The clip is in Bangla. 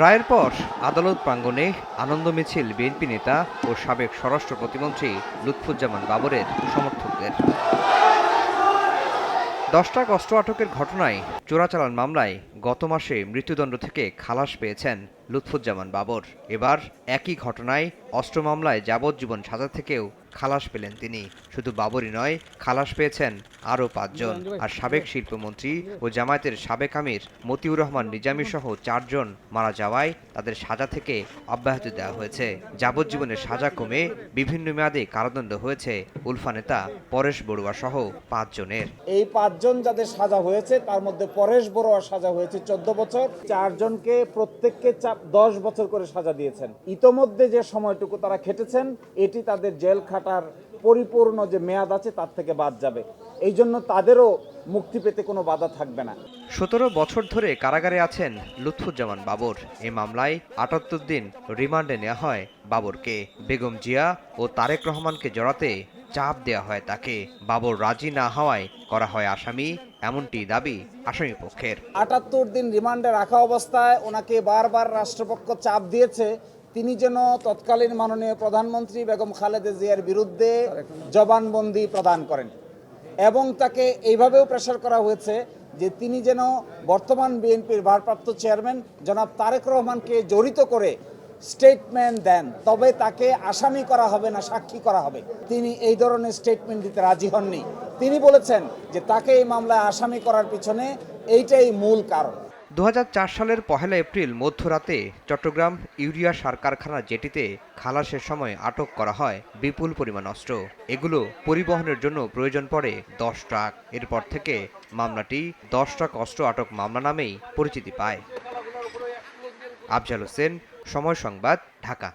রায়ের পর আদালত প্রাঙ্গণে আনন্দ মিছিল বিএনপি নেতা ও সাবেক স্বরাষ্ট্র প্রতিমন্ত্রী লুৎফুজ্জামান বাবরের সমর্থকদের। দশটা কষ্ট আটকের ঘটনায় চোরাচালান মামলায় গত মাসে মৃত্যুদণ্ড থেকে খালাস পেয়েছেন লুৎফুজ্জামান বাবর। এবার একই ঘটনায় অস্ত্র মামলায় যাবজ্জীবন সাজা থেকেও খালাস পেলেন তিনি। শুধু বাবরই নয়, খালাস পেয়েছেন আরও পাঁচজন। আর সাবেক শিল্পমন্ত্রী ও জামায়াতের সাবেক আমির মতিউর রহমান নিজামী সহ চারজন মারা যাওয়ায় তাদের সাজা থেকে অব্যাহতি দেওয়া হয়েছে। যাবজ্জীবনের সাজা কমে বিভিন্ন মেয়াদে কারাদণ্ড হয়েছে উলফা নেতা পরেশ বড়ুয়া সহ পাঁচজনের। এই পাঁচজন যাদের সাজা হয়েছে, তার মধ্যে পরেশ বড়ুয়া সাজা হয়েছে চোদ্দ বছর। চারজনকে প্রত্যেককে দশ বছর করে সাজা দিয়েছেন। ইতোমধ্যে যে সময়টুকু তারা খেটেছেন, এটি তাদের জেল খাটার পরিপূর্ণ যে মেয়াদ আছে তার থেকে বাদ যাবে। এই জন্য তাদেরও মুক্তি পেতে কোনো বাধা থাকবে না। সতেরো বছর ধরে কারাগারে আছেন লুৎফুজ্জামান বাবর। এ মামলায় আটাত্তর দিন রিমান্ডে নেওয়া হয় বাবরকে। বেগম জিয়া ও তারেক রহমানকে জড়াতে চাপ দেওয়া হয় তাকে। বাবর রাজি না হওয়ায় করা হয় আসামি এমনটি দাবি আসামি পক্ষের। আটাত্তর দিন রিমান্ডে রাখা অবস্থায় ওনাকে বারবার রাষ্ট্রপক্ষ চাপ দিয়েছে। তিনি যেন তৎকালীন মাননীয় প্রধানমন্ত্রী বেগম খালেদা জিয়ার বিরুদ্ধে জবানবন্দি প্রদান করেন। এবং তাকে এইভাবেও প্রেশার করা হয়েছে যে তিনি যেন বর্তমান বিএনপির ভারপ্রাপ্ত চেয়ারম্যান জনাব তারেক রহমানকে জড়িত করে স্টেটমেন্ট দেন। তবে তাকে আসামি করা হবে না, সাক্ষী করা হবে। তিনি এই ধরনের স্টেটমেন্ট দিতে রাজি হননি। তিনি বলেছেন যে তাকে এই মামলায় আসামি করার পিছনে এইটাই মূল কারণ। দু হাজার চার সালের পহেলা এপ্রিল মধ্যরাতে চট্টগ্রাম ইউরিয়া সার কারখানা জেটিতে খালাসের সময় আটক করা হয় বিপুল পরিমাণ অস্ত্র। এগুলো পরিবহনের জন্য প্রয়োজন পড়ে দশ ট্রাক। এরপর থেকে মামলাটি দশ ট্রাক অস্ত্র আটক মামলা নামেই পরিচিতি পায়। আফজাল হোসেন, সময় সংবাদ, ঢাকা।